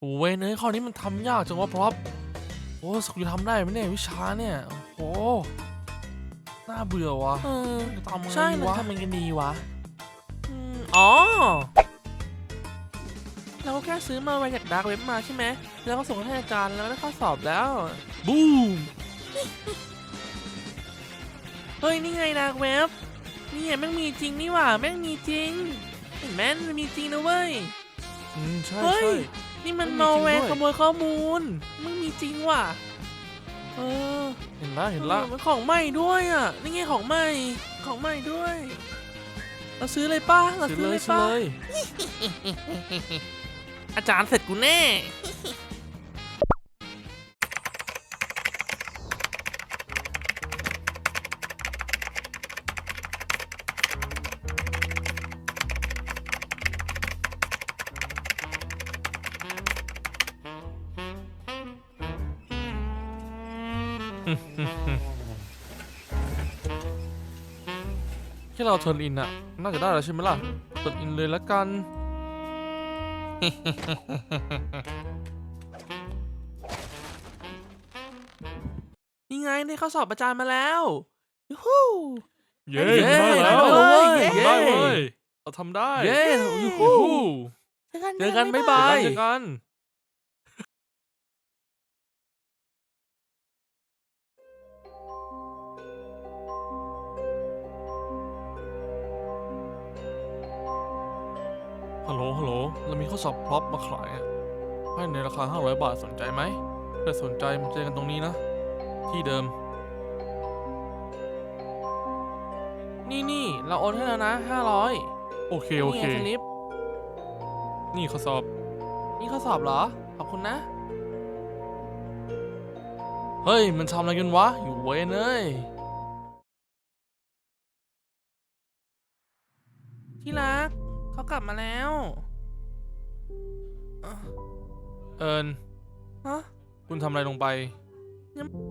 โอ้ยเนยข้อนี้มันทำยากจังวะพร็อพโอ้สกุลทำได้ไหมเนี่ยวิชาเนี่ยโอ้โหน่าเบื่อวะเออจะทำยังไงใช่ดีมันวะทำยังไงกันดีวะอืมอ๋อ เราก็แค่ซื้อมาไว้จากดาร์กเว็บมาใช่ไหม แล้วก็ส่งให้อาจารย์แล้วก็ได้ข้อสอบแล้ว บูม เฮ้ย นี่ไงดาร์กเว็บนี่ไงแม่งมีจริงนี่หว่า แม่งมีจริงเห็นไหมมันมีจริงนะเว้ย อืมใช่เฮ้ย ใช่ นี่มันมันมีนอจริงร์เวย์ด้วย ขโมยข้อมูลมึงมีจริงว่ะ เออเห็นละเห็นละออมันของใหม่ด้วยอะ นี่ไงของใหม่ ของใหม่ด้วย เราซื้อเลยป้าเราซื้อซื้อเลเลยยซื้อป้าเลยอาจารย์เสร็จกูแน่ แค่เราเทิร์นอินอะน่าจะได้แล้วใช่ไหมล่ะเทิร์นอินเลยละกัน นี่ไงได้ข้อสอบอาจารย์มาแล้วยูฮู้เย้เย้ได้แล้วได้เลยเย้เย้ได้เลยเราทำได้ เย้ยูยูฮูฮู้เจอกันเจอกันบ๊าบ๊ายยบาบายยเจอกัน สอบพร็อพมาขายอะให้ในราคา 500 บาทสนใจไหมถ้าสนใจมาเจอกันตรงนี้นะ ที่เดิม นี่นี่เราโอนให้แล้วนะห้าร้อยโอเค โอเคสลิปนี่ข้อสอบ นี่ข้อสอบเหรอ ขอบคุณนะ เฮ้ย มันทำอะไรกันวะ อยู่เวนเอ้ยที่รัก เขากลับมาแล้วเอ่อเอิญฮะคุณทำอะไรลงไป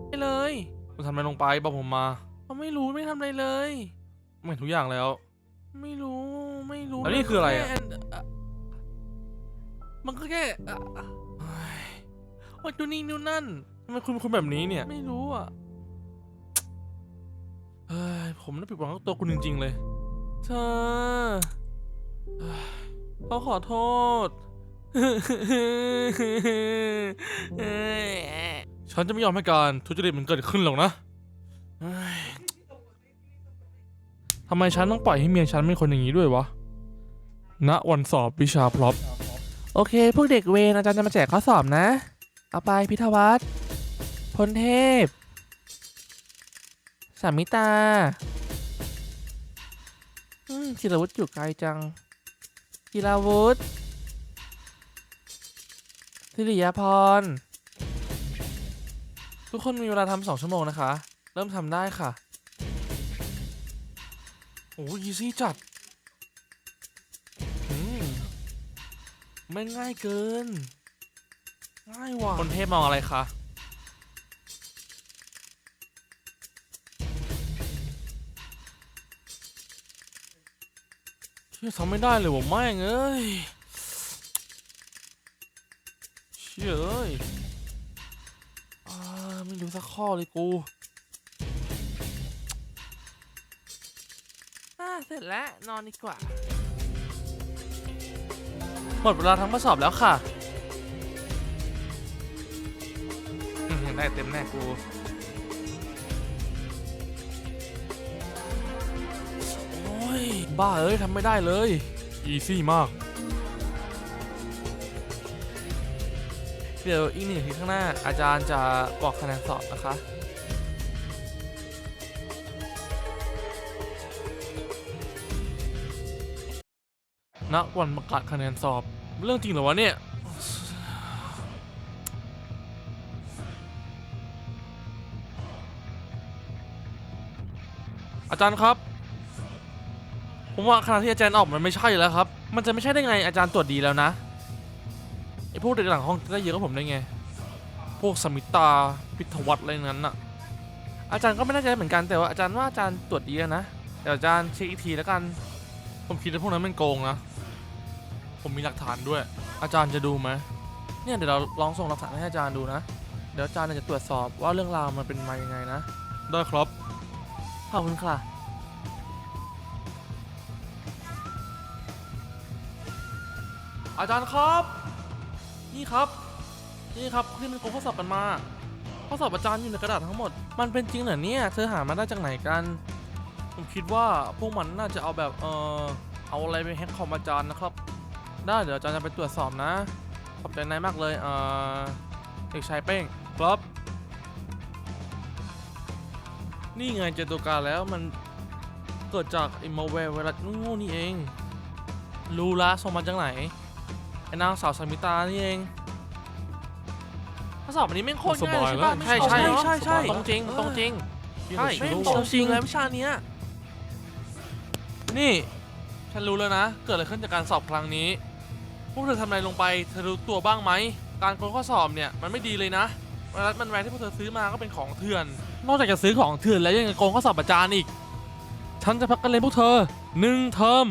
ไปเลย คุณทำอะไรลงไปบอกผมมาเขาไม่รู้ไม่ทำอะไรเลยไม่เห็นทุกอย่างแล้ว ไม่รู้ไม่รู้แล้วนี่คืออะไรอะแค่เอ่อมันก็แค่เอ่อโอ้ยดูนี่ดูนั่นทำไมคุณเป็นคนแบบนี้เนี่ย ไม่รู้อะเฮ้ยผมน่าผิดหวังกับตัวคุณจริง ๆ เลย เธอเขาขอโทษ ฉันจะไม่ยอมให้การทุจริตมันเกิดขึ้นหรอกนะเฮ้ยทำไมฉันต้องปล่อยให้เมียฉันเป็นคนอย่างนี้ด้วยวะ ณ วันสอบวิชาพร็อพ โอเค พวกเด็กเวรอาจารย์จะมาแจกข้อสอบนะ เอาไปพิทวัฒน์พลเทพ สามิตา อืมจิรวุฒิอยู่ไกลจังจิราวุฒิ สิริยาพร ทุกคนมีเวลาทำสองชั่วโมงนะคะ เริ่มทำได้ค่ะ โอ้ยซี่จัดอืมไม่ง่ายเกิน ง่ายว่ะคนเทพมองอะไรคะเชื่อทำไม่ได้เลยว่ะแม่งเอ้ย เชื่อเอ้ยไม่รู้สักข้อเลยกู อ่าเสร็จแล้ว นอนดีกว่า หมดเวลาทั้งข้อสอบแล้วค่ะ ได้เต็มแน่กูโอ้ยบ้าเอ้ยทำไม่ได้เลย อีซี่มาก เดี๋ยวอีกหนึ่งทีข้างหน้าอาจารย์จะบอกคะแนนสอบนะคะณวันประกาศคะแนนสอบ เรื่องจริงเหรอวะเนี่ยอาจารย์ครับ ผมว่าคะแนนที่อาจารย์ออกมันไม่ใช่แล้วครับ มันจะไม่ใช่ได้ไงอาจารย์ตรวจดีแล้วนะ พวกเด็กหลังห้องได้เยอะกับผมได้ไง พวกสมิตาพิทวัตอะไรนั้นน่ะอาจารย์ก็ไม่แน่ใจเหมือนกันแต่ว่าอาจารย์ว่าอาจารย์ตรวจดีนะเดี๋ยวอาจารย์เช็คอีกทีแล้วกัน ผมคิดว่าพวกนั้นมันโกงนะ ผมมีหลักฐานด้วย อาจารย์จะดูไหมเนี่ยเดี๋ยวเราลองส่งหลักฐานให้อาจารย์ดูนะ เดี๋ยวอาจารย์จะตรวจสอบว่าเรื่องราวมันเป็นมายังไงนะ ได้ครับขอบคุณค่ะอาจารย์ครับ นี่ครับ นี่ครับที่มันโกงข้อสอบกันมา ข้อสอบอาจารย์อยู่ในกระดาษทั้งหมด มันเป็นจริงเหรอเนี่ย เธอหามาได้จากไหนกัน ผมคิดว่าพวกมันน่าจะเอาแบบเออเอาอะไรไปแฮกคอมอาจารย์นะครับ ได้เดี๋ยวอาจารย์จะไปตรวจสอบนะ ขอบใจนายมากเลยเออเด็กชายเป้งครับนี่ไงเจตัวการแล้วมันเกิดจากไอ้มาแวร์ไวรัสงูนี่เอง รู้ละส่งมาจากไหน ไอ้นางสาวสมิตานี่เองข้อสอบอันนี้แม่งโคตรง่ายเลยใช่ปะใช่ไม่ใช่เอาใช่ใช่สบายตรงจริงตรงจริงใช่แม่งรู้ตรงจริงแล้ววิชาเนี้ยนี่ฉันรู้แล้วนะ เกิดอะไรขึ้นจากการสอบครั้งนี้ พวกเธอทำอะไรลงไป เธอรู้ตัวบ้างไหม การโกงข้อสอบเนี่ยมันไม่ดีเลยนะไวรัสมันแวร์ที่พวกเธอซื้อมาก็เป็นของเถื่อน นอกจากจะซื้อของเถื่อนแล้วยังจะโกงข้อสอบอาจารย์อีก ฉันจะพักกันเลยนพวกเธอหนึ่งเทอม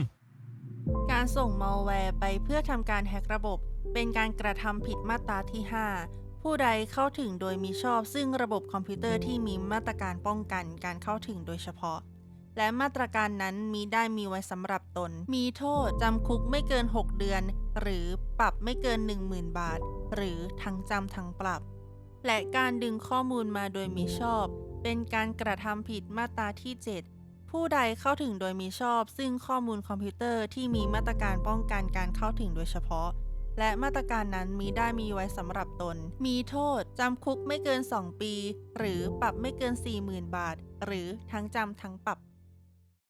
การส่งมัลแวร์ไปเพื่อทำการแฮกระบบ เป็นการกระทำผิดมาตราที่ 5 ผู้ใดเข้าถึงโดยมิชอบซึ่งระบบคอมพิวเตอร์ที่มีมาตรการป้องกันการเข้าถึงโดยเฉพาะ และมาตรการนั้นมีได้มีไว้สำหรับตน มีโทษจำคุกไม่เกิน 6 เดือน หรือปรับไม่เกิน 10,000 บาท หรือทั้งจำทั้งปรับ และการดึงข้อมูลมาโดยมิชอบ เป็นการกระทำผิดมาตราที่ 7 ผู้ใดเข้าถึงโดยมีชอบ ซึ่งข้อมูลคอมพิวเตอร์ที่มีมาตรการป้องกันการเข้าถึงโดยเฉพาะ และมาตรการนั้นมีได้มีไว้สำหรับตน มีโทษ จำคุกไม่เกิน 2 ปี หรือปรับไม่เกิน 40,000 บาท หรือทั้งจำทั้งปรับ